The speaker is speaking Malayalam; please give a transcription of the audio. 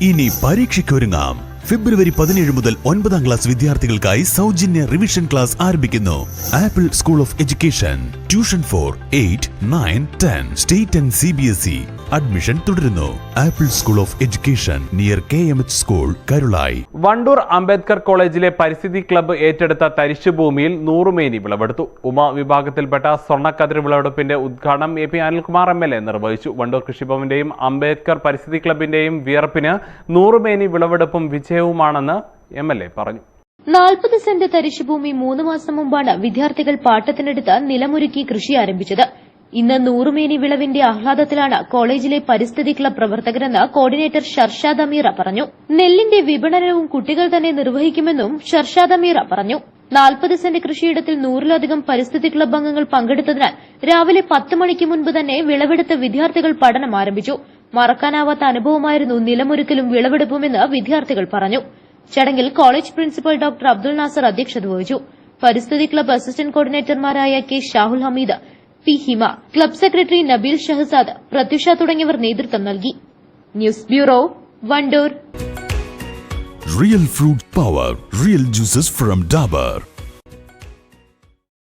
ഇനി പരീക്ഷയ്ക്കൊരുങ്ങാം. ഫെബ്രുവരി പതിനേഴ് മുതൽ ഒൻപതാം ക്ലാസ് വിദ്യാർത്ഥികൾക്കായി സൗജന്യ റിവിഷൻ ക്ലാസ് ആരംഭിക്കുന്നു. Apple school of education tuition four eight nine ten state and C B S E admission തുടരുന്നു. Apple school of education near K M H school Karulayi. Wandoor Ambedkar കോളേജിലെ പരിസ്ഥിതി ക്ലബ്ബ് ഏറ്റെടുത്ത തരിശുഭൂമിയിൽ നൂറുമേനി വിളവെടുത്തു. ഉമ വിഭാഗത്തിൽപ്പെട്ട സ്വർണക്കതിർ വിളവെടുപ്പിന്റെ ഉദ്ഘാടനം A P Anilkumar M L A നിർവഹിച്ചു. വണ്ടൂർ കൃഷിഭവന്റെയും അംബേദ്കർ പരിസ്ഥിതി ക്ലബിന്റെയും വിയർപ്പിന് നൂറുമേനി വിളവെടുപ്പും വിജയവുമാണെന്ന് എം എൽ എ പറഞ്ഞു. നാൽപ്പത് സെന്റ് തരിശുഭൂമി മൂന്ന് മാസം മുമ്പാണ് വിദ്യാർത്ഥികൾ പാട്ടത്തിനെടുത്ത് നിലമൊരുക്കി കൃഷി ആരംഭിച്ചത്. ഇന്ന് നൂറുമേനി വിളവിന്റെ ആഹ്ലാദത്തിലാണ് കോളേജിലെ പരിസ്ഥിതി ക്ലബ് പ്രവർത്തകരെന്ന് കോർഡിനേറ്റർ ഷർഷാദ് അമീറ പറഞ്ഞു. നെല്ലിന്റെ വിപണനവും കുട്ടികൾ തന്നെ നിർവഹിക്കുമെന്നും ഷർഷാദ് അമീറ പറഞ്ഞു. നാൽപ്പത് സെന്റ് കൃഷിയിടത്തിൽ നൂറിലധികം പരിസ്ഥിതി ക്ലബ് അംഗങ്ങൾ പങ്കെടുത്തതിനാൽ രാവിലെ പത്ത് മണിക്ക് മുൻപ് തന്നെ വിളവെടുത്ത് വിദ്യാർത്ഥികൾ പഠനം ആരംഭിച്ചു. മറക്കാനാവാത്ത അനുഭവമായിരുന്നു നിലമൊരുക്കലും വിളവെടുപ്പുമെന്ന് വിദ്യാർത്ഥികൾ പറഞ്ഞു. ചടങ്ങിൽ college principal doctor Abdul Nasar അധ്യക്ഷത വഹിച്ചു. പരിസ്ഥിതി club assistant കോർഡിനേറ്റർമാരായ K Shahul Hameed P Hima club secretary Nabeel Shahzad Pratyusha തുടങ്ങിയവർ നേതൃത്വം നൽകി. News bureau Wandoor. Real fruit power real juices from Dabur.